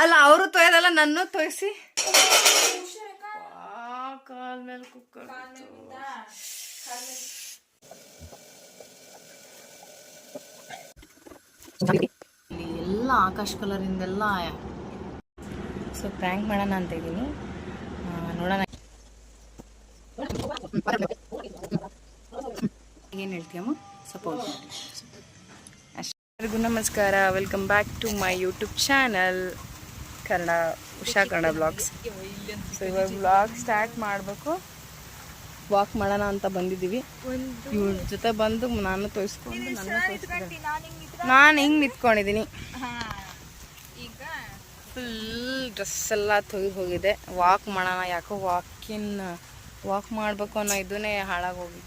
ಅಲ್ಲ ಅವರು ತೊಯ್ದಲ್ಲ ನನ್ನ ತೊಯ್ಸಿ. ಕಾಲ್ ಮೇಲೆ ಕುಕ್ಕರ್ ಎಲ್ಲ ಆಕಾಶ್ ಕಲರಿಂದೆಲ್ಲ ಸೊ ಪ್ರ್ಯಾಂಕ್ ಮಾಡೋಣ ಅಂತ ಇದ್ದೀನಿ. ನೋಡೋಣ. ಏನು ಹೇಳ್ತೀಯಮ್ಮ ಸಪೋಸ್ ಅಷ್ಟೇ. ನಮಸ್ಕಾರ. Welcome back to my YouTube channel Kannada Usha Kannada blogs so ಇವಾಗ ಬ್ಲಾಗ್ ಸ್ಟಾರ್ಟ್ ಮಾಡಬೇಕು. ವಾಕ್ ಮಾಡೋಣ ಅಂತ ಬಂದಿದ್ದೀವಿ. ಇವ್ರ ಜೊತೆ ಬಂದು ನಾನು ತೋರಿಸ್ಕೊಂಡು ನನ್ನ ನಾನು ಹಿಂಗೆ ನಿಂತ್ಕೊಂಡಿದ್ದೀನಿ ಫುಲ್ ಡ್ರೆಸ್ ಎಲ್ಲ ತೊಯ್ದು ಹೋಗಿದೆ. ವಾಕ್ ಮಾಡೋಣ, ಯಾಕೋ ವಾಕಿನ್ ವಾಕ್ ಮಾಡಬೇಕು ಅನ್ನೋ ಇದನ್ನೇ ಹಾಳಾಗೋಗಿ.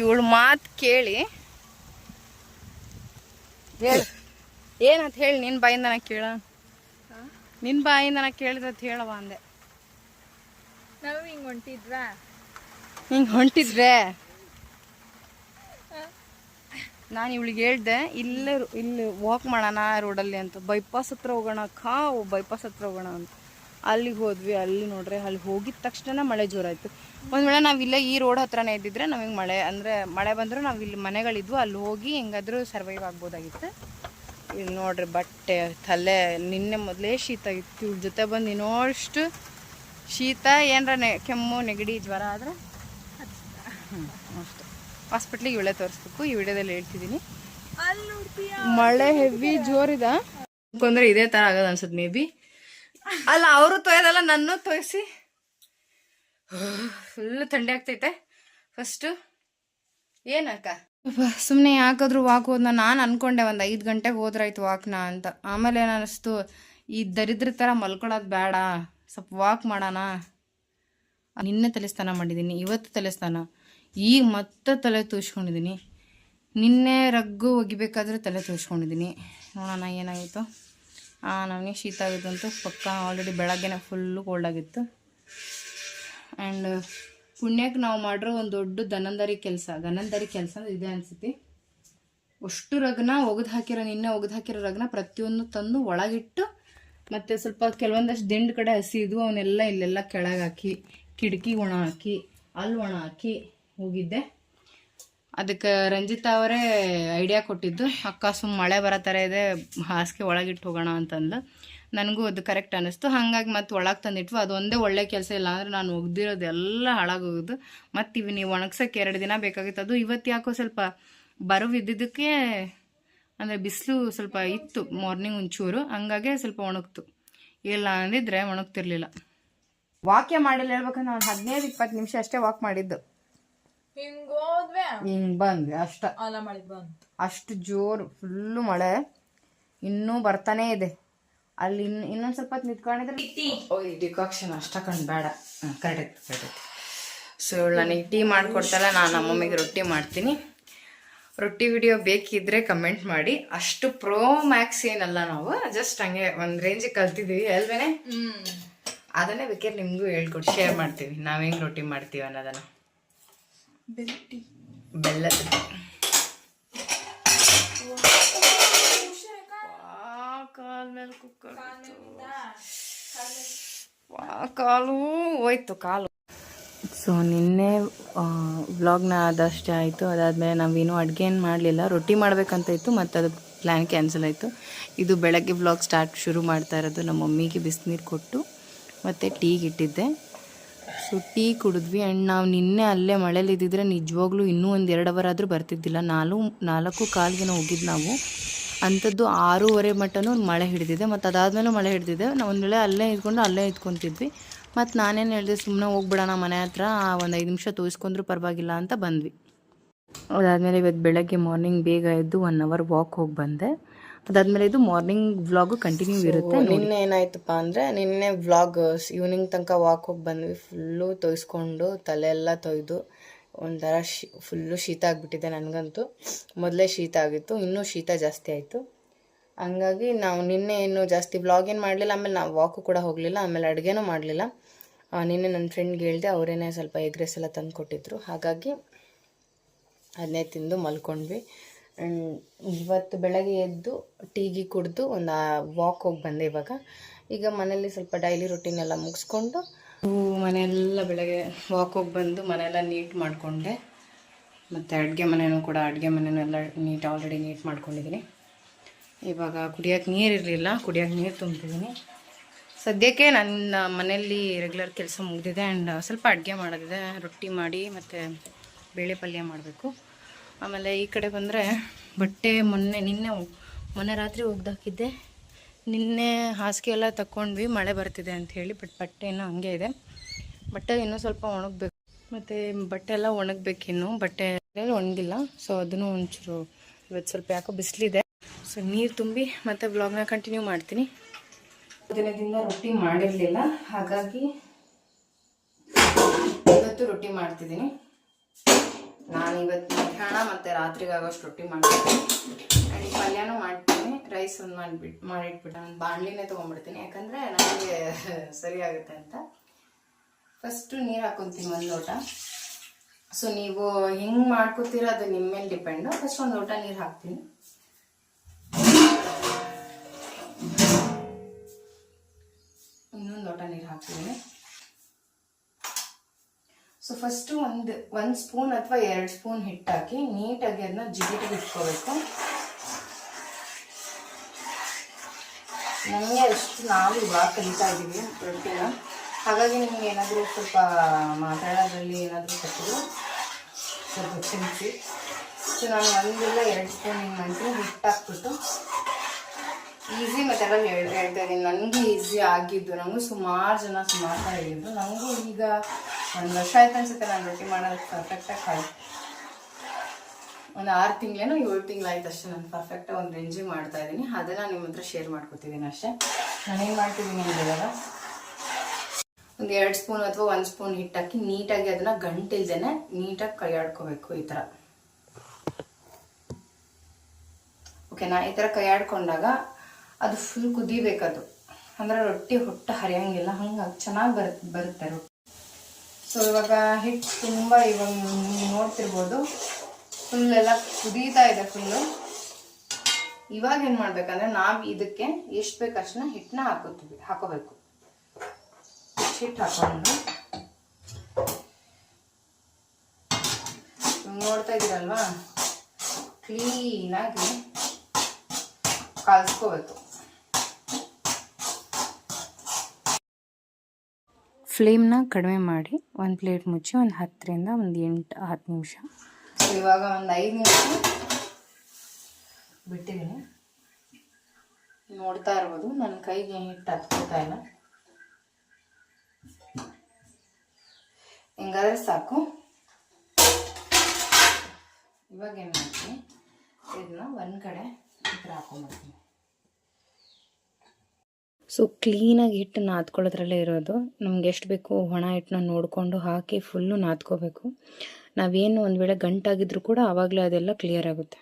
ಇವಳು ಮಾತು ಕೇಳಿ. ಹೇಳು. ಏನಂತ ಹೇಳಿ ನಿನ್ನ ಬಾಯಿಂದ ನಾ ಕೇಳ. ನಿನ್ನ ಬಾಯಿಂದ ನಾ ಕೇಳಿದಂತ ಹೇಳವ ಅಂದೆ. ನಾವು ಹಿಂಗೆ ಹೊಂಟಿದ್ವಾ? ಹಿಂಗೆ ಹೊಂಟಿದ್ರೆ? ನಾನು ಇವಳಿಗೆ ಹೇಳ್ದೆ ಇಲ್ಲೇ ಇಲ್ಲಿ ವಾಕ್ ಮಾಡೋಣ ರೋಡಲ್ಲಿ ಅಂತ. ಬೈಪಾಸ್ ಹತ್ರ ಹೋಗೋಣ ಕಾ ಬೈಪಾಸ್ ಹತ್ರ ಹೋಗೋಣ ಅಂತ. ಅಲ್ಲಿಗೆ ಹೋದ್ವಿ ಅಲ್ಲಿ ನೋಡ್ರೆ ಅಲ್ಲಿ ಹೋಗಿದ ತಕ್ಷಣ ಮಳೆ ಜೋರಾಯ್ತು. ಒಂದ್ ವೇಳೆ ನಾವು ಇಲ್ಲೇ ಈ ರೋಡ್ ಹತ್ರನೇ ಇದ್ದಿದ್ರೆ ನಾವು ಮಳೆ ಅಂದರೆ ಮಳೆ ಬಂದರೂ ನಾವು ಇಲ್ಲಿ ಮನೆಗಳಿದ್ವು ಅಲ್ಲಿ ಹೋಗಿ ಹೆಂಗಾದರೂ ಸರ್ವೈವ್ ಆಗ್ಬೋದಾಗಿತ್ತು. ಇಲ್ಲಿ ನೋಡ್ರಿ ಬಟ್ಟೆ, ತಲೆ, ನಿನ್ನೆ ಮೊದಲೇ ಶೀತ ಇತ್ತು. ಇವ್ರ ಜೊತೆ ಬಂದು ಇನ್ನೋಷ್ಟು ಶೀತ, ಏನರ ನೆ, ಕೆಮ್ಮು, ನೆಗಡಿ, ಜ್ವರ ಆದರೆ ಅಷ್ಟು. ಹಾಸ್ಪಿಟ್ಲಿಗೆ ಇವಳೆ ತೋರಿಸ್ಬೇಕು. ಈ ವಿಡಿಯೋದಲ್ಲಿ ಹೇಳ್ತಿದ್ದೀನಿ. ಮಳೆ ಹೆವಿ ಜೋರಿದ. ಅಂದ್ರೆ ಇದೇ ತರ ಆಗದ ಅನ್ಸುತ್ತೆ ಮೇ ಬಿ ಅಲ್ಲ, ಅವರು ತೊಯ್ದಲ್ಲ, ನನ್ನ ತೊಯ್ಸಿ. ಫುಲ್ ಥಂಡಿ ಆಗ್ತೈತೆ. ಫಸ್ಟು ಏನಕ್ಕ ಸುಮ್ಮನೆ ಯಾಕಾದರೂ ವಾಕ್ ಹೋದ್ನ ನಾನು ಅನ್ಕೊಂಡೆ ಒಂದು ಐದು ಗಂಟೆಗೆ ಹೋದ್ರಾಯ್ತು ವಾಕ್ನ ಅಂತ. ಆಮೇಲೆ ನಾನು ಈ ದರಿದ್ರ ಥರ ಮಲ್ಕೊಳ್ಳೋದು ಬೇಡ ಸ್ವಲ್ಪ ವಾಕ್ ಮಾಡೋಣ. ನಿನ್ನೆ ತಲೆಸ್ನಾನ ಮಾಡಿದ್ದೀನಿ ಇವತ್ತು ತಲೆಸ್ನಾನ. ಈಗ ಮತ್ತೆ ತಲೆ ತೂಸ್ಕೊಂಡಿದ್ದೀನಿ ನಿನ್ನೆ ರಗ್ಗು ಒಗಿಬೇಕಾದ್ರೆ ತಲೆ ತೂಸ್ಕೊಂಡಿದ್ದೀನಿ ನೋಡೋಣ ಏನಾಗಿತ್ತು ನನಗೆ ಶೀತ ಆಗಿತ್ತಂತೂ ಪಕ್ಕ ಆಲ್ರೆಡಿ ಬೆಳಗ್ಗೆನೇ ಫುಲ್ಲು ಕೋಲ್ಡ್ ಆಗಿತ್ತು. ಆ್ಯಂಡ್ ಪುಣ್ಯಕ್ಕೆ ನಾವು ಮಾಡಿರೋ ಒಂದು ದೊಡ್ಡ ದನಂದರಿ ಕೆಲಸ. ದನಂದರಿ ಕೆಲಸ ಇದೆ ಅನ್ಸುತ್ತೆ. ಅಷ್ಟು ರಗ್ನ ಒಗೆದು ಹಾಕಿರೋ, ನಿನ್ನೆ ಒಗೆದು ಹಾಕಿರೋ ರಗ್ನ ಪ್ರತಿಯೊಂದು ತಂದು ಒಳಗಿಟ್ಟು ಮತ್ತೆ ಸ್ವಲ್ಪ ಕೆಲವೊಂದಷ್ಟು ದಿಂಡು ಕಡೆ ಹಸಿ ಇದ್ವು ಅವನ್ನೆಲ್ಲ ಇಲ್ಲೆಲ್ಲ ಕೆಳಗೆ ಹಾಕಿ, ಕಿಟಕಿ ಒಣ ಹಾಕಿ ಅಲ್ಲಿ ಒಣ ಹಾಕಿ ಹೋಗಿದ್ದೆ. ಅದಕ್ಕೆ ರಂಜಿತಾ ಅವರೇ ಐಡಿಯಾ ಕೊಟ್ಟಿದ್ದು, ಅಕ್ಕ ಸುಮ್ಮ ಮಳೆ ಬರೋ ಥರ ಇದೆ, ಹಾಸಿಗೆ ಒಳಗಿಟ್ಟು ಹೋಗೋಣ ಅಂತಂದು ನನಗೂ ಅದು ಕರೆಕ್ಟ್ ಅನ್ನಿಸ್ತು ಹಾಗಾಗಿ ಮತ್ತೆ ಒಳಗೆ ತಂದಿಟ್ವು. ಅದು ಒಂದೇ ಒಳ್ಳೆ ಕೆಲಸ ಇಲ್ಲ ಅಂದರೆ ನಾನು ಒಗ್ದಿರೋದೆಲ್ಲ ಹಾಳಾಗೋದು ಮತ್ತು ಇವು ನೀವು ಒಣಗ್ಸೋಕ್ಕೆ ಎರಡು ದಿನ ಬೇಕಾಗಿತ್ತು. ಅದು ಇವತ್ತು ಯಾಕೋ ಸ್ವಲ್ಪ ಬರವು ಇದ್ದಿದ್ದಕ್ಕೆ ಅಂದರೆ ಬಿಸಿಲು ಸ್ವಲ್ಪ ಇತ್ತು ಮಾರ್ನಿಂಗ್ ಒಂಚೂರು. ಹಂಗಾಗೆ ಸ್ವಲ್ಪ ಒಣಗ್ತು. ಇಲ್ಲ ಅಂದಿದ್ರೆ ಒಣಗ್ತಿರ್ಲಿಲ್ಲ. ವಾಕ್ಯ ಮಾಡಿಲ್ಲ ಹೇಳ್ಬೇಕಂದ್ರೆ ನಾನು ಹದಿನೈದು ಇಪ್ಪತ್ತು ನಿಮಿಷ ಅಷ್ಟೇ ವಾಕ್ ಮಾಡಿದ್ದು. ಹಿಂಗ್ ಬಂದ್ವಿ ಅಷ್ಟ. ಅಷ್ಟು ಜೋರು ಫುಲ್ಲು ಮಳೆ. ಇನ್ನೂ ಬರ್ತಾನೆ ಇದೆ. ಅಲ್ಲಿ ಇನ್ ಇನ್ನೊಂದು ಸ್ವಲ್ಪ ಹೊತ್ತು ನಿಂತ್ಕೊಂಡಿದ್ರೆ ಡಿಕಾಕ್ಷನ್ ಅಷ್ಟಕ್ಕೊಂಡು ಕಂಡು ಬೇಡ. ಕರೆಕ್ಟ್ ಕರೆಕ್ಟ್ ಸೊ ನನಗೆ ಟೀ ಮಾಡಿಕೊಡ್ತಲ್ಲ ನಾನು ನಮ್ಮಮ್ಮಿಗೆ ರೊಟ್ಟಿ ಮಾಡ್ತೀನಿ. ರೊಟ್ಟಿ ವಿಡಿಯೋ ಬೇಕಿದ್ರೆ ಕಮೆಂಟ್ ಮಾಡಿ. ಅಷ್ಟು ಪ್ರೋ ಮ್ಯಾಕ್ಸ್ ಏನಲ್ಲ ನಾವು ಜಸ್ಟ್ ಹಂಗೆ ಒಂದು ರೇಂಜಿಗೆ ಕಲ್ತಿದ್ದೀವಿ ಅಲ್ವೇನೆ? ಅದನ್ನೇ ಬೇಕಾದ್ರೆ ನಿಮಗೂ ಹೇಳ್ಕೊಟ್ಟು ಶೇರ್ ಮಾಡ್ತೀವಿ. ನಾವೇನು ರೊಟ್ಟಿ ಮಾಡ್ತೀವಿ ಅನ್ನೋದನ್ನು. ಬೆಲ್ಲ. ಬೆಲ್ಲದ ಕಾಲು. ಹೋಯ್ತು ಕಾಲು. ಸೊ ನಿನ್ನೆ ವ್ಲಾಗ್ನ ಆದಷ್ಟೇ ಆಯಿತು. ಅದಾದಮೇಲೆ ನಾವೇನು ಅಡುಗೆ ಏನು ಮಾಡಲಿಲ್ಲ. ರೊಟ್ಟಿ ಮಾಡಬೇಕಂತ ಇತ್ತು, ಮತ್ತು ಅದು ಪ್ಲ್ಯಾನ್ ಕ್ಯಾನ್ಸಲ್ ಆಯಿತು. ಇದು ಬೆಳಗ್ಗೆ ವ್ಲಾಗ್ ಸ್ಟಾರ್ಟ್ ಶುರು ಮಾಡ್ತಾ ಇರೋದು ನಮ್ಮ ಮಮ್ಮಿಗೆ ಬಿಸಿನೀರು ಕೊಟ್ಟು, ಮತ್ತು ಟೀಗೆ ಇಟ್ಟಿದ್ದೆ ಸೊ ಟೀ ಕುಡಿದ್ವಿ. ಆ್ಯಂಡ್ ನಾವು ನಿನ್ನೆ ಅಲ್ಲೇ ಮಳೇಲಿ ನಿಜವಾಗ್ಲೂ ಇನ್ನೂ ಒಂದು ಎರಡು ಅವರ್ ಆದರೂ ಬರ್ತಿದ್ದಿಲ್ಲ. ನಾಲ್ಕು ನಾಲ್ಕು ಕಾಲ್ಗೆನೋ ಹೋಗಿದ್ದು ನಾವು. ಅಂಥದ್ದು ಆರೂವರೆ ಮಟ್ಟನೂ ಮಳೆ ಹಿಡಿದಿದೆ. ಮತ್ತು ಅದಾದಮೇಲೆ ಮಳೆ ಹಿಡಿದಿದೆ. ನಾವು ಒಂದು ವೇಳೆ ಅಲ್ಲೇ ಇದ್ಕೊಂಡು ಅಲ್ಲೇ ಇದ್ಕೊತಿದ್ವಿ. ಮತ್ತು ನಾನೇನು ಹೇಳಿದೆ ಸುಮ್ಮನೆ ಹೋಗ್ಬಿಡೋಣ ಮನೆ ಹತ್ರ ಒಂದು ಐದು ನಿಮಿಷ ತೋರಿಸ್ಕೊಂಡ್ರು ಪರವಾಗಿಲ್ಲ ಅಂತ ಬಂದ್ವಿ. ಅದಾದಮೇಲೆ ಇವತ್ತು ಬೆಳಗ್ಗೆ ಮಾರ್ನಿಂಗ್ ಬೇಗ ಎದ್ದು ಒನ್ ಅವರ್ ವಾಕ್ ಹೋಗಿ ಬಂದೆ. ಅದಾದಮೇಲೆ ಇದು ಮಾರ್ನಿಂಗ್ ವ್ಲಾಗು ಕಂಟಿನ್ಯೂ ಇರುತ್ತೆ ನಿನ್ನೆ ಏನಾಯ್ತಪ್ಪ ಅಂದರೆ ನಿನ್ನೆ ವ್ಲಾಗ್ ಈವ್ನಿಂಗ್ ತನಕ ವಾಕ್ ಹೋಗಿ ಬಂದ್ವಿ. ಫುಲ್ಲು ತೊಯ್ಸ್ಕೊಂಡು ತಲೆ ಎಲ್ಲ ತೊಯ್ದು. ಒಂಥರ ಶಿ ಫುಲ್ಲು ಶೀತ ಆಗಿಬಿಟ್ಟಿದೆ ನನಗಂತೂ. ಮೊದಲೇ ಶೀತ ಆಗಿತ್ತು, ಇನ್ನೂ ಶೀತ ಜಾಸ್ತಿ ಆಯಿತು. ಹಂಗಾಗಿ ನಾವು ನಿನ್ನೆ ಏನು ಜಾಸ್ತಿ ಬ್ಲಾಗ್ ಏನು ಮಾಡಲಿಲ್ಲ, ಆಮೇಲೆ ನಾವು ವಾಕು ಕೂಡ ಹೋಗಲಿಲ್ಲ, ಆಮೇಲೆ ಅಡುಗೆನೂ ಮಾಡಲಿಲ್ಲ. ನಿನ್ನೆ ನನ್ನ ಫ್ರೆಂಡ್ಗೆ ಹೇಳಿದೆ, ಅವರೇನೆ ಸ್ವಲ್ಪ ಎಗ್ ರೈಸ್ ಎಲ್ಲ ತಂದು ಕೊಟ್ಟಿದ್ರು. ಹಾಗಾಗಿ ಅದನ್ನೇ ತಿಂದು ಮಲ್ಕೊಂಡ್ವಿ. ಇವತ್ತು ಬೆಳಗ್ಗೆ ಎದ್ದು ಟೀಗಿ ಕುಡಿದು ಒಂದು ವಾಕ್ ಹೋಗಿ ಬಂದೆ ಇವಾಗ. ಈಗ ಮನೇಲಿ ಸ್ವಲ್ಪ ಡೈಲಿ ರೊಟೀನೆಲ್ಲ ಮುಗಿಸ್ಕೊಂಡು ಮನೆಯೆಲ್ಲ ಬೆಳಗ್ಗೆ ವಾಕ್ ಹೋಗಿ ಬಂದು ಮನೆಯೆಲ್ಲ ನೀಟ್ ಮಾಡಿಕೊಂಡೆ. ಮತ್ತು ಅಡುಗೆ ಮನೆಯೂ ಕೂಡ, ಅಡುಗೆ ಮನೆಯೆಲ್ಲ ನೀಟ್ ಆಲ್ರೆಡಿ ನೀಟ್ ಮಾಡ್ಕೊಂಡಿದ್ದೀನಿ. ಇವಾಗ ಕುಡಿಯೋಕೆ ನೀರು ಇರಲಿಲ್ಲ, ಕುಡಿಯೋಕೆ ನೀರು ತುಂಬ್ತಿದ್ದೀನಿ. ಸದ್ಯಕ್ಕೆ ನನ್ನ ಮನೆಯಲ್ಲಿ ರೆಗ್ಯುಲರ್ ಕೆಲಸ ಮುಗಿದಿದೆ ಆ್ಯಂಡ್ ಸ್ವಲ್ಪ ಅಡುಗೆ ಮಾಡೋದಿದೆ, ರೊಟ್ಟಿ ಮಾಡಿ ಮತ್ತು ಬೇಳೆ ಪಲ್ಯ ಮಾಡಬೇಕು. ಆಮೇಲೆ ಈ ಕಡೆ ಬಂದರೆ ಬಟ್ಟೆ ಮೊನ್ನೆ, ನಿನ್ನೆ ಮೊನ್ನೆ ರಾತ್ರಿ ಒಗ್ದಾಕಿದ್ದೆ ನಿನ್ನೆ ಹಾಸಿಗೆ ಎಲ್ಲ ತಗೊಂಡ್ವಿ ಮಳೆ ಬರ್ತಿದೆ ಅಂತ ಹೇಳಿ ಬಟ್ ಬಟ್ಟೆ ಇನ್ನೂ ಹಂಗೆ ಇದೆ. ಬಟ್ಟೆ ಇನ್ನೂ ಸ್ವಲ್ಪ ಒಣಗಬೇಕು. ಮತ್ತು ಬಟ್ಟೆ ಎಲ್ಲ ಇನ್ನೂ. ಬಟ್ಟೆ ಒಣಗಿಲ್ಲ ಸೊ ಅದನ್ನು ಒಂಚೂರು ಇವತ್ತು ಸ್ವಲ್ಪ ಯಾಕೋ ಬಿಸಿಲಿದೆ. ಸೊ ನೀರು ತುಂಬಿ ಮತ್ತೆ ಬ್ಲಾಗ್ನ ಕಂಟಿನ್ಯೂ ಮಾಡ್ತೀನಿ. ದಿನದಿಂದ ರೊಟ್ಟಿ ಮಾಡಿರಲಿಲ್ಲ, ಹಾಗಾಗಿ ಇವತ್ತು ರೊಟ್ಟಿ ಮಾಡ್ತಿದ್ದೀನಿ. ನಾನು ಇವತ್ತು ಮಧ್ಯಾಹ್ನ ಮತ್ತು ರಾತ್ರಿಗೆ ಆಗೋಷ್ಟು ರೊಟ್ಟಿ ಮಾಡ್ತೀನಿ. ಆ್ಯಂಡ್ ಪಲ್ಯನೂ ಮಾಡ್ತೀನಿ. ರೈಸ್ ಒಂದು ಮಾಡಿಬಿಟ್ಟು ಮಾಡಿಟ್ಬಿಟ್ಟು ನಾನು ಬಾಣಲಿನೇ ತೊಗೊಂಡ್ಬಿಡ್ತೀನಿ. ಯಾಕಂದರೆ ನನಗೆ ಸರಿ ಆಗುತ್ತೆ ಅಂತ. ಫಸ್ಟು ನೀರು ಹಾಕೊತೀನಿ ಒಂದು ಲೋಟ. ಸೊ ನೀವು ಹೆಂಗೆ ಮಾಡ್ಕೋತೀರೋ ಅದು ನಿಮ್ಮ ಮೇಲೆ ಡಿಪೆಂಡು ಫಸ್ಟ್ ಒಂದು ಲೋಟ ನೀರು ಹಾಕ್ತೀನಿ. ಇನ್ನೊಂದು ಲೋಟ ನೀರು ಹಾಕ್ತೀನಿ. ಸೊ ಫಸ್ಟು ಒಂದು ಒಂದು ಸ್ಪೂನ್ ಅಥವಾ ಎರಡು ಸ್ಪೂನ್ ಹಿಟ್ಟು ಹಾಕಿ ನೀಟಾಗಿ ಅದನ್ನ ಜಿಗಿಟಿಗೆ ಇಟ್ಕೋಬೇಕು. ನಮಗೆ ಅಷ್ಟು ನಾವು ಇವಾಗ ಕಲಿತಾ ಇದ್ದೀವಿ ರೊಟ್ಟಿನ ಹಾಗಾಗಿ ನಿಮ್ಗೆ ಏನಾದರೂ ಸ್ವಲ್ಪ ಮಾತಾಡೋದ್ರಲ್ಲಿ ಏನಾದರೂ ಕೊಟ್ಟರು ಸ್ವಲ್ಪ ಕ್ಷಮಿಸಿ. ಸೊ ನಾನು ಒಂದಿಲ್ಲ ಎರಡು ಸ್ಪೂನ್ ಹಿಂಗೆ ಮಾಡ್ತೀನಿ ಹಿಟ್ಟು ಹಾಕ್ಬಿಟ್ಟು ಈಸಿ ಎಲ್ಲ ಹೇಳ್ ಹೇಳ್ತಾ ಇದ್ದೀನಿ. ನನಗೆ ಈಸಿ ಆಗಿದ್ದು ನನಗೂ ಸುಮಾರು ಜನ ಸುಮಾರು ಹೇಳಿದ್ರು. ನನಗೂ ಈಗ ಒಂದು ವರ್ಷ ಆಯ್ತು ಅನ್ಸುತ್ತೆ ನಾನು ರೊಟ್ಟಿ ಮಾಡೋದಕ್ಕೆ ಪರ್ಫೆಕ್ಟಾಗಿ ಕಾಯಿ ಒಂದು ಆರು ತಿಂಗಳೇನೋ ಏಳು ತಿಂಗಳಾಯ್ತು ಅಷ್ಟೇ ನಾನು ಪರ್ಫೆಕ್ಟಾಗಿ ಒಂದು ರೆಂಜಿ ಮಾಡ್ತಾ ಇದ್ದೀನಿ. ಅದನ್ನು ನಿಮ್ಮ ಹತ್ರ ಶೇರ್ ಮಾಡ್ಕೊತಿದ್ದೀನಿ ಅಷ್ಟೇ. ನಾನೇನು ಮಾಡ್ತಿದ್ದೀನಿ ಇವಾಗ? ಒಂದು ಎರಡು ಸ್ಪೂನ್ ಅಥವಾ ಒಂದು ಸ್ಪೂನ್ ಹಿಟ್ಟಾಕಿ ನೀಟಾಗಿ ಅದನ್ನು ಗಂಟಿಲ್ದೇನೆ ನೀಟಾಗಿ ಕೈ ಆಡ್ಕೋಬೇಕು ಈ ಥರ ಓಕೆನಾ? ಈ ಥರ ಕೈ ಆಡ್ಕೊಂಡಾಗ ಅದು ಫುಲ್ ಕುದಿಬೇಕದು. ಅಂದ್ರೆ ರೊಟ್ಟಿ ಹೊಟ್ಟೆ ಹರಿಯಂಗಿಲ್ಲ ಹಂಗೆ ಚೆನ್ನಾಗಿ ಬರ್, ಬರುತ್ತೆ ರೊಟ್ಟಿ. ಸೊ ಇವಾಗ ಹಿಟ್ಟು ತುಂಬ ಇವಾಗ ನೋಡ್ತಿರ್ಬೋದು. ಫುಲ್ ಎಲ್ಲ ಕುದೀತಾ ಇದೆ ಫುಲ್ಲು ಇವಾಗ ಏನು ಮಾಡ್ಬೇಕಂದ್ರೆ ನಾವು ಇದಕ್ಕೆ ಎಷ್ಟು ಬೇಕು ಅಷ್ಟನ್ನ ಹಿಟ್ಟನ್ನ ಹಾಕೋತೀವಿ, ಹಾಕೋಬೇಕು. ಹಿಟ್ಟು ಹಾಕೊಂಡು. ನೋಡ್ತಾ ಇದ್ದೀರಲ್ವಾ? ಕ್ಲೀನಾಗಿ ಕಲ್ಸ್ಕೋಬೇಕು. ಫ್ಲೇಮ್ನ ಕಡಿಮೆ ಮಾಡಿ ಒಂದು ಪ್ಲೇಟ್ ಮುಚ್ಚಿ ಒಂದು ಹತ್ತರಿಂದ ಒಂದು ಎಂಟು, ಹತ್ತು ನಿಮಿಷ. ಇವಾಗ ಒಂದು ಐದು ನಿಮಿಷ ಬಿಟ್ಟಿದ್ದೀನಿ. ನೋಡ್ತಾ ಇರ್ಬೋದು, ನನ್ನ ಕೈಗೆ ಹಿಟ್ಟು ಹತ್ಕೋತಾ ಇಲ್ಲ. ಹಿಂಗಾದ್ರೆ ಸಾಕು. ಇವಾಗ ಏನು ಮಾಡ್ತೀನಿ? ಇದನ್ನ ಒಂದು ಕಡೆ ಈ ಥರ ಸೊ ಕ್ಲೀನಾಗಿ ಹಿಟ್ಟು ನಾದ್ಕೊಳ್ಳೋದ್ರಲ್ಲೇ ಇರೋದು. ನಮ್ಗೆ ಎಷ್ಟು ಬೇಕು ಒಣ ಹಿಟ್ಟನ್ನ ನೋಡಿಕೊಂಡು ಹಾಕಿ ಫುಲ್ಲು ನಾದ್ಕೋಬೇಕು. ನಾವೇನು ಒಂದು ವೇಳೆ ಗಂಟಾಗಿದ್ರು ಕೂಡ ಆವಾಗಲೇ ಅದೆಲ್ಲ ಕ್ಲಿಯರ್ ಆಗುತ್ತೆ.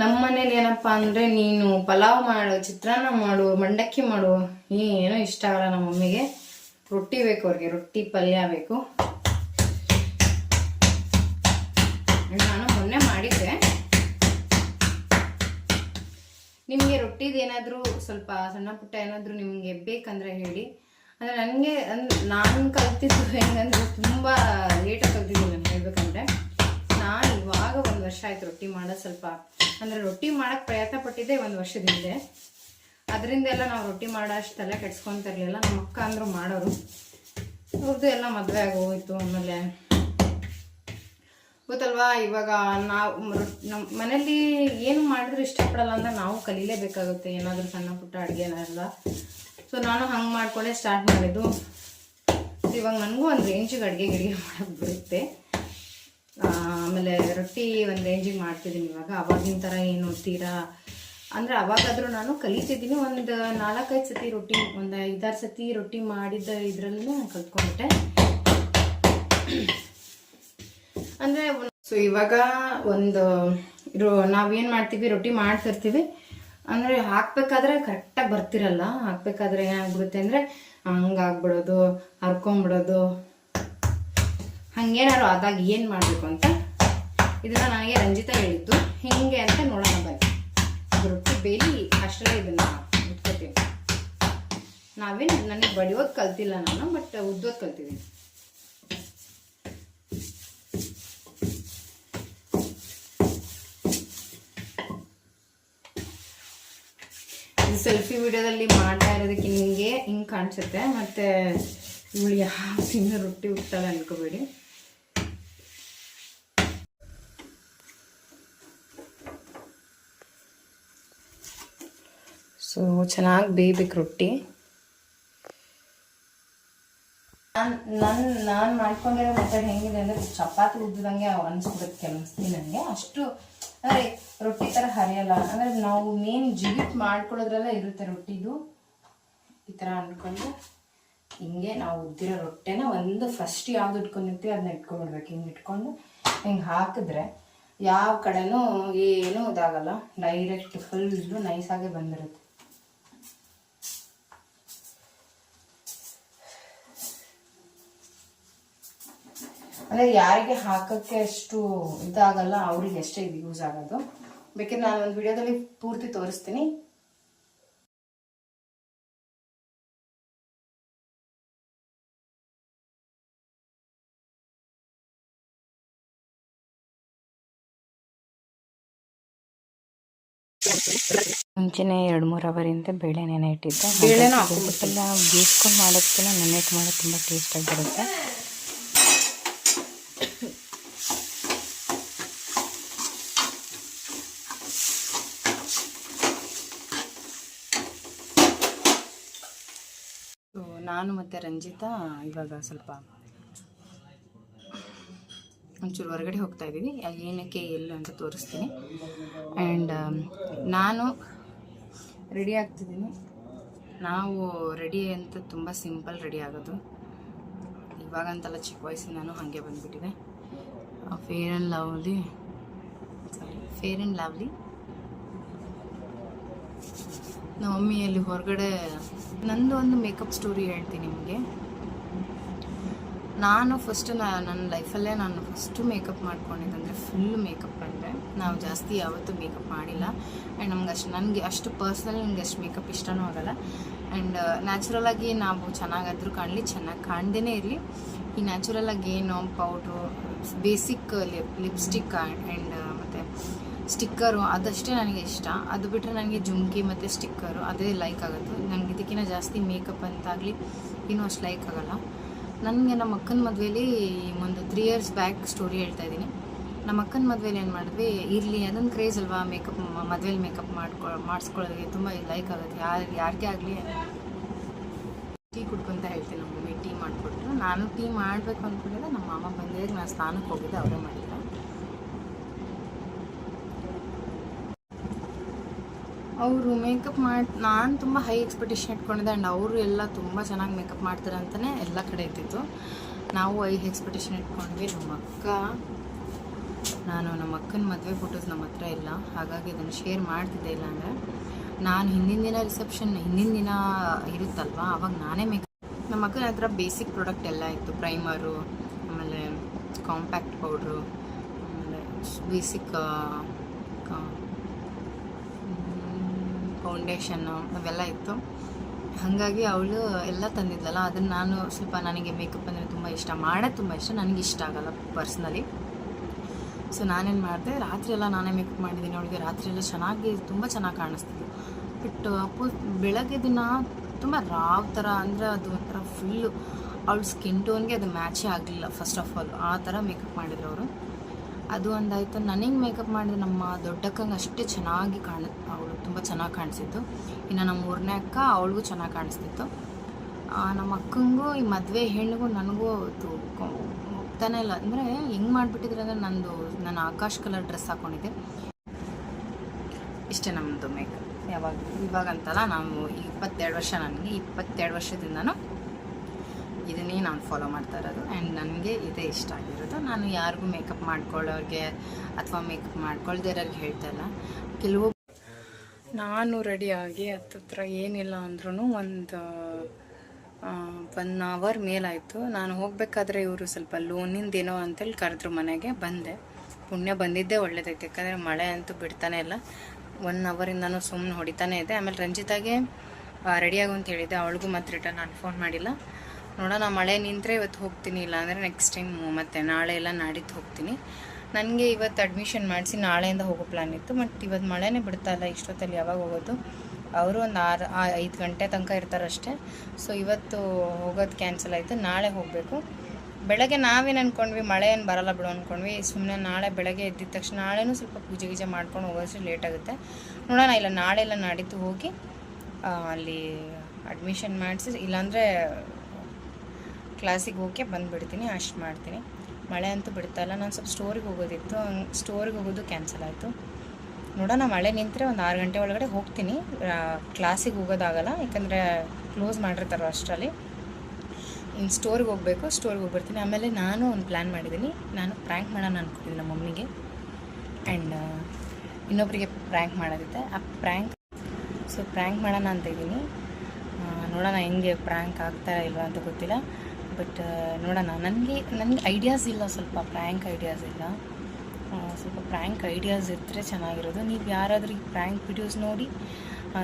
ನಮ್ಮ ಮನೇಲಿ ಏನಪ್ಪ ಅಂದರೆ ನೀನು ಪಲಾವ್ ಮಾಡು ಚಿತ್ರಾನ್ನ ಮಾಡು ಮಂಡಕ್ಕಿ ಮಾಡು ಏನೋ ಇಷ್ಟ ಆಗಲ್ಲ ನಮ್ಮ ಮಮ್ಮಿಗೆ ರೊಟ್ಟಿ ಬೇಕು ಅವ್ರಿಗೆ, ರೊಟ್ಟಿ ಪಲ್ಯ ಬೇಕು. ನಿಮಗೆ ರೊಟ್ಟಿದು ಏನಾದರೂ ಸ್ವಲ್ಪ ಸಣ್ಣ ಪುಟ್ಟ ಏನಾದರೂ ನಿಮಗೆ ಬೇಕಂದ್ರೆ ಹೇಳಿ. ಅಂದರೆ ನನಗೆ ಅಂದ್ರೆ ನಾನು ಕಲ್ತಿದ್ದು ಹೆಂಗಂದ್ರೆ ತುಂಬ ಲೇಟಾಗಿ ಕಲ್ತಿದ್ದೀನಿ ನಾನು ಹೇಳಬೇಕಂದ್ರೆ. ನಾನು ಇವಾಗ ಒಂದು ವರ್ಷ ಆಯ್ತು ರೊಟ್ಟಿ ಮಾಡೋದು ಸ್ವಲ್ಪ. ಅಂದರೆ ರೊಟ್ಟಿ ಮಾಡೋಕ್ಕೆ ಪ್ರಯತ್ನ ಪಟ್ಟಿದ್ದೆ ಒಂದು ವರ್ಷದ ಹಿಂದೆ. ಅದರಿಂದ ಎಲ್ಲ ನಾವು ರೊಟ್ಟಿ ಮಾಡೋ ಅಷ್ಟೆಲ್ಲ ಇರಲಿಲ್ಲ. ನಮ್ಮ ಅಕ್ಕ ಅಂದರು ಮಾಡೋರು. ಅವ್ರದ್ದು ಎಲ್ಲ ಮದುವೆ ಆಗೋಯ್ತು ಆಮೇಲೆ. ಗೊತ್ತಲ್ವಾ? ಇವಾಗ ನಾವು ನಮ್ಮ ಮನೇಲಿ ಏನು ಮಾಡಿದ್ರು ಇಷ್ಟಪಡಲ್ಲ ಅಂದ್ರೆ ನಾವು ಕಲೀಲೇಬೇಕಾಗುತ್ತೆ. ಏನಾದರೂ ಸಣ್ಣ ಪುಟ್ಟ ಅಡುಗೆನೆಲ್ಲ. ಸೊ ನಾನು ಹಂಗೆ ಮಾಡ್ಕೊಂಡೆ ಸ್ಟಾರ್ಟ್ ಮಾಡಿದ್ದು. ಇವಾಗ ನನಗೂ ಒಂದು ರೇಂಜಿಗೆ ಅಡುಗೆ ಗಿಡಿಗೆ ಮಾಡೋಕ್ಕೆ ಬರುತ್ತೆ. ಆಮೇಲೆ ರೊಟ್ಟಿ ಒಂದು ರೇಂಜಿಗೆ ಮಾಡ್ತಿದ್ದೀನಿ ಇವಾಗ. ಅವಾಗಿನ ಥರ ಏನು ತೀರಾ ಅಂದರೆ ಅವಾಗಾದರೂ ನಾನು ಕಲಿತಿದ್ದೀನಿ. ಒಂದು ನಾಲ್ಕೈದು ಸತಿ ರೊಟ್ಟಿ, ಒಂದು ಐದಾರು ಸತಿ ರೊಟ್ಟಿ ಮಾಡಿದ್ದ ಇದರಲ್ಲೂ ನಾನು ಕಲ್ತ್ಕೊಂಡ್ಬಿಟ್ಟೆ. ಅಂದರೆ ಸೊ ಇವಾಗ ಒಂದು ರೋ ನಾವೇನು ಮಾಡ್ತೀವಿ, ರೊಟ್ಟಿ ಮಾಡ್ತಿರ್ತೀವಿ. ಅಂದರೆ ಹಾಕ್ಬೇಕಾದ್ರೆ ಕರೆಕ್ಟಾಗಿ ಬರ್ತಿರಲ್ಲ. ಹಾಕ್ಬೇಕಾದ್ರೆ ಏನಾಗ್ಬಿಡುತ್ತೆ ಅಂದರೆ ಹಂಗಾಗ್ಬಿಡೋದು ಹರ್ಕೊಂಬಿಡೋದು. ಹಂಗೇನಾದ್ರು ಆದಾಗ ಏನು ಮಾಡಬೇಕು ಅಂತ ಇದನ್ನ ನನಗೆ ರಂಜಿತ ಹೇಳಿದ್ದು. ಹಿಂಗೆ ಅಂತ ನೋಡೋಣ ಬನ್ನಿ. ರೊಟ್ಟಿ ಬೇಲಿ ಅಷ್ಟರಲ್ಲೇ ಇದನ್ನ ಉತ್ಕೋತೀವಿ ನಾವೇನು, ನನಗೆ ಬಡಿಯೋದು ಕಲ್ತಿಲ್ಲ ನಾನು ಬಟ್ ಉದ್ದೋದು ಕಲ್ತಿದ್ದೀನಿ ಇದು ಸೆಲ್ಫಿ ವಿಡಿಯೋದಲ್ಲಿ ಮಾಡ್ತಾ ಇರೋದಕ್ಕೆ ನಿಮಗೆ ಹಿಂಗೆ ಕಾಣಿಸುತ್ತೆ ಮತ್ತೆ ಇವಳು ಯಾವ ಸಿಂಗ ರೊಟ್ಟಿ ಉಟ್ಟಾಳೆ ಅನ್ಕೋಬೇಡಿ. ಸೊ ಚೆನ್ನಾಗಿ ಬೇಯಬೇಕು ರೊಟ್ಟಿ. ನಾನು ನಾನು ನಾನು ಮಾಡ್ಕೊಂಡಿರೋ ಮೆಥಡ್ ಹೆಂಗಿದೆ ಅಂದರೆ ಚಪಾತಿ ಉದ್ದಂಗೆ ಅನಿಸ್ಬಿಡುತ್ತೆ ಕೆಲಸ ನನಗೆ ಅಷ್ಟು ಅಂದರೆ ರೊಟ್ಟಿ ಥರ ಹರಿಯಲ್ಲ. ಅಂದರೆ ನಾವು ಮೇನ್ ಜಿಗಿಟ್ ಮಾಡ್ಕೊಳ್ಳೋದ್ರಲ್ಲ ಇರುತ್ತೆ ರೊಟ್ಟಿದು. ಈ ಥರ ಅಂದ್ಕೊಂಡು ಹಿಂಗೆ ನಾವು ಉದ್ದಿರೋ ರೊಟ್ಟೆನ ಒಂದು ಫಸ್ಟ್ ಯಾವ್ದು ಇಟ್ಕೊಂಡಿರ್ತೀವಿ ಅದನ್ನ ಇಟ್ಕೊಂಡ್ಬಿಡ್ಬೇಕು. ಹಿಂಗೆ ಇಟ್ಕೊಂಡು ಹಿಂಗೆ ಹಾಕಿದ್ರೆ ಯಾವ ಕಡೆನೂ ಏನೂ ಇದಾಗಲ್ಲ. ಡೈರೆಕ್ಟ್ ಫುಲ್ಲು ನೈಸಾಗೆ ಬಂದಿರುತ್ತೆ. ಅಂದರೆ ಯಾರಿಗೆ ಹಾಕೋಕ್ಕೆ ಅಷ್ಟು ಇದಾಗಲ್ಲ ಅವ್ರಿಗೆ ಅಷ್ಟೇ ಇದು ಯೂಸ್ ಆಗೋದು. ಬೇಕಿದ್ರೆ ನಾನು ಒಂದು ವಿಡಿಯೋದಲ್ಲಿ ಪೂರ್ತಿ ತೋರಿಸ್ತೀನಿ. ಮುಂಚೆನೆ ಎರಡು ಮೂರು ಅವರಿಂದ ಬೇಳೆ ನೆನೆ ಇಟ್ಟಿದ್ದೆ. ಬೇಳೆನ? ಹಾಕೊಂಡ್ಬಿಟ್ಟೆಲ್ಲ ಬೇಯಿಸ್ಕೊಂಡು ಮಾಡೋದಕ್ಕಿಂತ ನೆನೆ ಇಟ್ಟು ಮಾಡೋದು ತುಂಬ ಟೇಸ್ಟಾಗಿ ಬರುತ್ತೆ ಸೊ ನಾನು ಮತ್ತು ರಂಜಿತಾ ಇವಾಗ ಸ್ವಲ್ಪ ಒಂಚೂರು ಹೊರಗಡೆ ಹೋಗ್ತಾ ಇದ್ದೀವಿ. ಏನಕ್ಕೆ ಎಲ್ಲ ಅಂತ ತೋರಿಸ್ತೀನಿ. ಆ್ಯಂಡ್ ನಾನು ರೆಡಿ ಆಗ್ತಿದ್ದೀನಿ. ನಾವು ರೆಡಿ ಅಂತ ತುಂಬ ಸಿಂಪಲ್ ರೆಡಿ ಆಗೋದು. ಇವಾಗಂತಲ್ಲ ಚಿಕ್ಕ ವಯಸ್ಸಿನ ನಾನು ಹಾಗೆ ಬಂದುಬಿಟ್ಟಿದೆ. Fair and Lovely sorry Fair and Lovely ನಮ್ಮ ಮಮ್ಮಿ ಅಲ್ಲಿ ಹೊರಗಡೆ ನಂದು ಒಂದು ಮೇಕಪ್ ಸ್ಟೋರಿ ಹೇಳ್ತೀನಿ ನಿಮಗೆ. ನಾನು ಫಸ್ಟ್ ನನ್ನ ಲೈಫಲ್ಲೇ ನಾನು ಫಸ್ಟು ಮೇಕಪ್ ಮಾಡ್ಕೊಂಡಿದ್ದಂದರೆ ಫುಲ್ ಮೇಕಪ್ ಅಂದರೆ ನಾವು ಜಾಸ್ತಿ ಯಾವತ್ತೂ ಮೇಕಪ್ ಮಾಡಿಲ್ಲ. ಆ್ಯಂಡ್ ನಮ್ಗೆ ಅಷ್ಟು ನನಗೆ ಅಷ್ಟು ಪರ್ಸ್ನಲ್ ನನಗೆ ಅಷ್ಟು ಮೇಕಪ್ ಇಷ್ಟನೂ ಆಗಲ್ಲ. ಆ್ಯಂಡ್ ನ್ಯಾಚುರಲಾಗಿ ನಾವು ಚೆನ್ನಾಗಾದರೂ ಕಾಣಲಿ, ಚೆನ್ನಾಗಿ ಕಾಣ್ದೇ ಇರಲಿ. ಈ ನ್ಯಾಚುರಲಾಗಿ ಏನು powder basic lip lipstick and sticker ಅದಷ್ಟೇ ನನಗೆ ಇಷ್ಟ. ಅದು ಬಿಟ್ಟರೆ ನನಗೆ ಜುಮ್ಕಿ ಮತ್ತು ಸ್ಟಿಕ್ಕರು ಅದೇ ಲೈಕ್ ಆಗುತ್ತೆ. ನನಗೆ ಇದಕ್ಕಿಂತ ಜಾಸ್ತಿ ಮೇಕಪ್ ಅಂತಾಗಲಿ ಇನ್ನೂ ಅಷ್ಟು ಲೈಕ್ ಆಗಲ್ಲ. ನನಗೆ ನಮ್ಮ ಅಕ್ಕನ ಮದುವೆಯಲ್ಲಿ ಒಂದು ತ್ರೀ ಇಯರ್ಸ್ ಬ್ಯಾಕ್ ಸ್ಟೋರಿ ಹೇಳ್ತಾ ಇದ್ದೀನಿ. ನಮ್ಮ ಅಕ್ಕನ ಮದುವೆಯಲ್ಲಿ ಏನು ಮಾಡಿದ್ವಿ, ಇರಲಿ, ಅದೊಂದು ಕ್ರೇಜ್ ಅಲ್ವಾ ಮೇಕಪ್ ಮದುವೆಯಲ್ಲಿ ಮೇಕಪ್ ಮಾಡ್ಕೊ, ಮಾಡಿಸ್ಕೊಳ್ಳೋದಕ್ಕೆ ತುಂಬ ಲೈಕ್ ಆಗುತ್ತೆ. ಯಾರು, ಯಾರಿಗೇ ಆಗಲಿ. ಟೀ ಕುಡ್ಕೊಂತ ಹೇಳ್ತೀನಿ ನಮ್ಮ ಮಮ್ಮಿ ಟೀ ಮಾಡಿಕೊಟ್ರು ನಾನು ಟೀ ಮಾಡಬೇಕು ಅಂದ್ಕೊಂಡಿದ್ದೆ, ನಮ್ಮ ಮಾಮ ಬಂದಿದ್ರೆ ನಾನು ಸ್ನಾನಕ್ಕೆ ಹೋಗಿದ್ದೆ, ಅವರೇ ಮಾಡಿದ್ರು. ಅವರು ಮೇಕಪ್ ಮಾಡಿ, ನಾನು ತುಂಬ ಹೈ ಎಕ್ಸ್ಪೆಕ್ಟೇಷನ್ ಇಟ್ಕೊಂಡಿದ್ದೆ ಆ್ಯಂಡ್ ಅವರು ಎಲ್ಲ ತುಂಬ ಚೆನ್ನಾಗಿ ಮೇಕಪ್ ಮಾಡ್ತಾರೆ ಅಂತಲೇ ಎಲ್ಲ ಕಡೆ ಇದ್ದಿತ್ತು ನಾವು ಹೈ ಎಕ್ಸ್ಪೆಕ್ಟೇಷನ್ ಇಟ್ಕೊಂಡ್ವಿ. ನಮ್ಮ ಅಕ್ಕ, ನಾನು ನಮ್ಮ ಅಕ್ಕನ ಮದುವೆ ಫೋಟೋಸ್ ನಮ್ಮ ಹತ್ರ ಇಲ್ಲ. ಹಾಗಾಗಿ ಅದನ್ನು ಶೇರ್ ಮಾಡ್ತಿದ್ದೆ ಇಲ್ಲ ಅಂದರೆ ನಾನು ಹಿಂದಿನ ದಿನ ರಿಸೆಪ್ಷನ್ ಹಿಂದಿನ ದಿನ ಇರುತ್ತಲ್ವಾ, ಅವಾಗ ನಾನೇ ಮೇಕಪ್ ನಮ್ಮ ಅಕ್ಕನ ಹತ್ರ ಬೇಸಿಕ್ ಪ್ರಾಡಕ್ಟ್ ಎಲ್ಲ ಇತ್ತು. ಪ್ರೈಮರು ಆಮೇಲೆ ಕಾಂಪ್ಯಾಕ್ಟ್ ಪೌಡ್ರು ಆಮೇಲೆ ಬೇಸಿಕ್ ಫೌಂಡೇಶನ್ನು ಅವೆಲ್ಲ ಇತ್ತು. ಹಾಗಾಗಿ ಅವಳು ಎಲ್ಲ ತಂದಿದ್ಲಲ್ಲ, ಅದನ್ನು ನಾನು ಸ್ವಲ್ಪ ನನಗೆ ಮೇಕಪ್ ಅಂದರೆ ತುಂಬ ಇಷ್ಟ, ಮಾಡೋದು ತುಂಬ ಇಷ್ಟ, ನನಗೆ ಇಷ್ಟ ಆಗಲ್ಲ ಪರ್ಸ್ನಲಿ ಸೊ ನಾನೇನು ಮಾಡಿದೆ, ರಾತ್ರಿ ಎಲ್ಲ ನಾನೇ ಮೇಕಪ್ ಮಾಡಿದ್ದೀನಿ ಅವಳಿಗೆ, ರಾತ್ರಿ ಎಲ್ಲ ಚೆನ್ನಾಗಿ, ತುಂಬ ಚೆನ್ನಾಗಿ ಕಾಣಿಸ್ತಿದ್ದು ಬಟ್ ಅಪ್ಪು ಬೆಳಗ್ಗೆ ದಿನ ತುಂಬ ರಾವ್ ಥರ ಅಂದರೆ ಅದು ಒಂಥರ ಫುಲ್ಲು ಅವಳ ಸ್ಕಿನ್ ಟೋನ್ಗೆ ಅದು ಮ್ಯಾಚೇ ಆಗಲಿಲ್ಲ ಫಸ್ಟ್ ಆಫ್ ಆಲ್ ಆ ಥರ ಮೇಕಪ್ ಮಾಡಿದ್ರು ಅವರು. ಅದು ಒಂದಾಯಿತು. ನನಗೆ ಮೇಕಪ್ ಮಾಡಿದ್ರೆ ನಮ್ಮ ದೊಡ್ಡಕ್ಕಂಗೆ ಅಷ್ಟೇ ಚೆನ್ನಾಗಿ ಕಾಣ ಅವಳು ತುಂಬ ಚೆನ್ನಾಗಿ ಕಾಣಿಸಿತ್ತು. ಇನ್ನು ನಮ್ಮ ಮೂರನೇ ಅಕ್ಕ ಅವಳಿಗೂ ಚೆನ್ನಾಗಿ ಕಾಣಿಸ್ತಿತ್ತು. ನಮ್ಮ ಅಕ್ಕಂಗೂ, ಈ ಮದುವೆ ಹೆಣ್ಣಿಗೂ ನನಗೂ ಅದು ಒಪ್ತಾನೆ ಇಲ್ಲ. ಅಂದರೆ ಹೆಂಗೆ ಮಾಡಿಬಿಟ್ಟಿದ್ರೆ ಅಂದರೆ ನಂದು ನಾನು ಆಕಾಶ್ ಕಲರ್ ಡ್ರೆಸ್ ಹಾಕ್ಕೊಂಡಿದ್ದೆ ಇಷ್ಟೇ ನಮ್ಮದು ಮೇಕಪ್ ಯಾವಾಗ ಇವಾಗಂತಲ್ಲ ನಾವು ಇಪ್ಪತ್ತೆರಡು ವರ್ಷ ನನಗೆ, ಇಪ್ಪತ್ತೆರಡು ವರ್ಷದಿಂದನೂ ಇದನ್ನೇ ನಾನು ಫಾಲೋ ಮಾಡ್ತಾ ಇರೋದು. ಆ್ಯಂಡ್ ನನಗೆ ಇದೇ ಇಷ್ಟ ಆಗಿರೋದು. ನಾನು ಯಾರಿಗೂ ಮೇಕಪ್ ಮಾಡ್ಕೊಳ್ಳೋರಿಗೆ ಅಥವಾ ಮೇಕಪ್ ಮಾಡ್ಕೊಳ್ದೇ ಇರೋರಿಗೆ ಹೇಳ್ತಾ ಇಲ್ಲ. ಕೆಲವು ನಾನು ರೆಡಿಯಾಗಿ ಹತ್ತತ್ರ ಏನಿಲ್ಲ ಅಂದ್ರೂ ಒಂದು ಒನ್ ಅವರ್ ಮೇಲಾಯಿತು. ನಾನು ಹೋಗಬೇಕಾದ್ರೆ ಇವರು ಸ್ವಲ್ಪ ಲೋನಿಂದ ಏನೋ ಅಂತೇಳಿ ಕರೆದ್ರು ಮನೆಗೆ, ಬಂದೆ. ಪುಣ್ಯ ಬಂದಿದ್ದೇ ಒಳ್ಳೇದೈತೆ. ಯಾಕಂದರೆ ಮಳೆ ಅಂತೂ ಬಿಡ್ತಾನೆ ಇಲ್ಲ. ಒನ್ ಅವರಿಂದನೂ ಸುಮ್ಮನೆ ಹೊಡಿತಾನೆ ಇದೆ. ಆಮೇಲೆ ರಂಜಿತಾಗೆ ರೆಡಿಯಾಗು ಅಂತ ಹೇಳಿದ್ದೆ. ಅವಳಿಗೂ ಮತ್ತೆ ರಿಟರ್ನ್ ನಾನು ಫೋನ್ ಮಾಡಿಲ್ಲ. ನೋಡೋಣ, ಮಳೆ ನಿಂತರೆ ಇವತ್ತು ಹೋಗ್ತೀನಿ, ಇಲ್ಲಾಂದರೆ ನೆಕ್ಸ್ಟ್ ಟೈಮ್ ಮತ್ತೆ ನಾಳೆ ಎಲ್ಲ ನಾಡಿದ್ದು ಹೋಗ್ತೀನಿ. ನನಗೆ ಇವತ್ತು ಅಡ್ಮಿಷನ್ ಮಾಡಿಸಿ ನಾಳೆಯಿಂದ ಹೋಗೋ ಪ್ಲ್ಯಾನ್ ಇತ್ತು ಬಟ್ ಇವತ್ತು ಮಳೆನೇ ಬಿಡ್ತಾ ಇಲ್ಲ, ಇಷ್ಟೊತ್ತಲ್ಲಿ ಯಾವಾಗ ಹೋಗೋದು? ಅವರು ಒಂದು ಆರು ಐದು ಗಂಟೆ ತನಕ ಇರ್ತಾರಷ್ಟೇ. ಸೊ ಇವತ್ತು ಹೋಗೋದು ಕ್ಯಾನ್ಸಲ್ ಆಯಿತು, ನಾಳೆ ಹೋಗಬೇಕು. ಬೆಳಗ್ಗೆ ನಾವೇನು ಅಂದ್ಕೊಂಡ್ವಿ ಮಳೆ ಏನು ಬರಲ್ಲ ಬಿಡು ಅಂದ್ಕೊಂಡ್ವಿ ಸುಮ್ಮನೆ ನಾಳೆ ಬೆಳಗ್ಗೆ ಎದ್ದಿದ ತಕ್ಷಣ ನಾಳೆನೂ ಸ್ವಲ್ಪ ಪೂಜೆ ಗೀಜೆ ಮಾಡ್ಕೊಂಡು ಹೋಗೋಷ್ಟು ಲೇಟ್ ಆಗುತ್ತೆ. ನೋಡೋಣ, ಇಲ್ಲ ನಾಳೆ ಎಲ್ಲ ನಾಡಿದ್ದು ಹೋಗಿ ಅಲ್ಲಿ ಅಡ್ಮಿಷನ್ ಮಾಡಿಸಿ, ಇಲ್ಲಾಂದರೆ ಕ್ಲಾಸಿಗೆ ಹೋಗಿ ಬಂದುಬಿಡ್ತೀನಿ, ಅಷ್ಟು ಮಾಡ್ತೀನಿ. ಮಳೆ ಅಂತೂ ಬಿಡ್ತಾ ಇಲ್ಲ. ನಾನು ಸ್ವಲ್ಪ ಸ್ಟೋರಿಗೆ ಹೋಗೋದಿತ್ತು. ಸ್ಟೋರಿಗೆ ಹೋಗೋದು ಕ್ಯಾನ್ಸಲ್ ಆಯಿತು. ನೋಡೋಣ, ಮಳೆ ನಿಂತರೆ ಒಂದು ಆರು ಗಂಟೆ ಒಳಗಡೆ ಹೋಗ್ತೀನಿ. ಕ್ಲಾಸಿಗೆ ಹೋಗೋದಾಗಲ್ಲ, ಯಾಕಂದರೆ ಕ್ಲೋಸ್ ಮಾಡಿರ್ತಾರೋ ಅಷ್ಟರಲ್ಲಿ. ಇನ್ನು ಸ್ಟೋರಿಗೆ ಹೋಗಬೇಕು ಸ್ಟೋರಿಗೆ ಹೋಗ್ಬಿಡ್ತೀನಿ. ಆಮೇಲೆ ನಾನು ಒಂದು ಪ್ಲ್ಯಾನ್ ಮಾಡಿದ್ದೀನಿ. ನಾನು ಪ್ರ್ಯಾಂಕ್ ಮಾಡೋಣ ಅನ್ಕೊಂಡಿದ್ದೀನಿ ನಮ್ಮ ಮಮ್ಮಿಗೆ. ಆ್ಯಂಡ್ ಇನ್ನೊಬ್ಬರಿಗೆ ಪ್ರ್ಯಾಂಕ್ ಮಾಡೋದಿದೆ. ಆ ಪ್ರ್ಯಾಂಕ್ ಸೊ ಪ್ರ್ಯಾಂಕ್ ಮಾಡೋಣ ಅಂತ ಇದ್ದೀನಿ. ನೋಡೋಣ ಹೆಂಗೆ ಪ್ರ್ಯಾಂಕ್ ಆಗ್ತಾರಾ ಇಲ್ವಾ ಅಂತ ಗೊತ್ತಿಲ್ಲ. ಬಟ್ ನೋಡೋಣ. ನನಗೆ ನನಗೆ ಐಡಿಯಾಸ್ ಇಲ್ಲ ಸ್ವಲ್ಪ ಪ್ರ್ಯಾಂಕ್ ಐಡಿಯಾಸ್ ಇಲ್ಲ. ಸ್ವಲ್ಪ ಪ್ರ್ಯಾಂಕ್ ಐಡಿಯಾಸ್ ಇದ್ದರೆ ಚೆನ್ನಾಗಿರೋದು. ನೀವು ಯಾರಾದರೂ ಈ ಪ್ರ್ಯಾಂಕ್ ವಿಡಿಯೋಸ್ ನೋಡಿ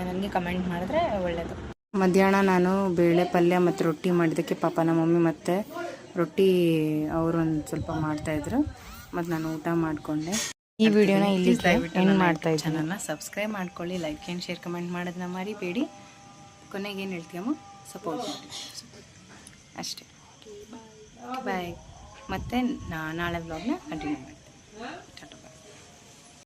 ನನಗೆ ಕಮೆಂಟ್ ಮಾಡಿದ್ರೆ ಒಳ್ಳೆಯದು ಮಧ್ಯಾಹ್ನ ನಾನು ಬೇಳೆ ಪಲ್ಯ ಮತ್ತು ರೊಟ್ಟಿ ಮಾಡಿದ್ದಕ್ಕೆ ಪಾಪ ನಮ್ಮ ಮಮ್ಮಿ ಮತ್ತು ರೊಟ್ಟಿ ಅವರು ಒಂದು ಸ್ವಲ್ಪ ಮಾಡ್ತಾಯಿದ್ರು ಮತ್ತು ನಾನು ಊಟ ಮಾಡಿಕೊಂಡೆ. ಈ ವಿಡಿಯೋನ ಇಲ್ಲಿ ಎಂಡ್ ಮಾಡ್ತಾ ಚಾನಲ್ನ ಸಬ್ಸ್ಕ್ರೈಬ್ ಮಾಡ್ಕೊಳ್ಳಿ ಲೈಕ್ ಆ್ಯಂಡ್ ಶೇರ್ ಕಮೆಂಟ್ ಮಾಡೋದನ್ನ ಮರಿಬೇಡಿ. ಕೊನೆಗೆ ಏನು ಹೇಳ್ತೀಯಮ್ಮ? ಸಪೋರ್ಟ್ ಮಾಡಿ ಅಷ್ಟೇ. ಬಾಯ್ ಮತ್ತೆ ನಾ- ನಾಳೆ ವ್ಲಾಗ್ನ ಕಂಟಿನ್ಯೂ ಮಾಡ್ತೀನಿ.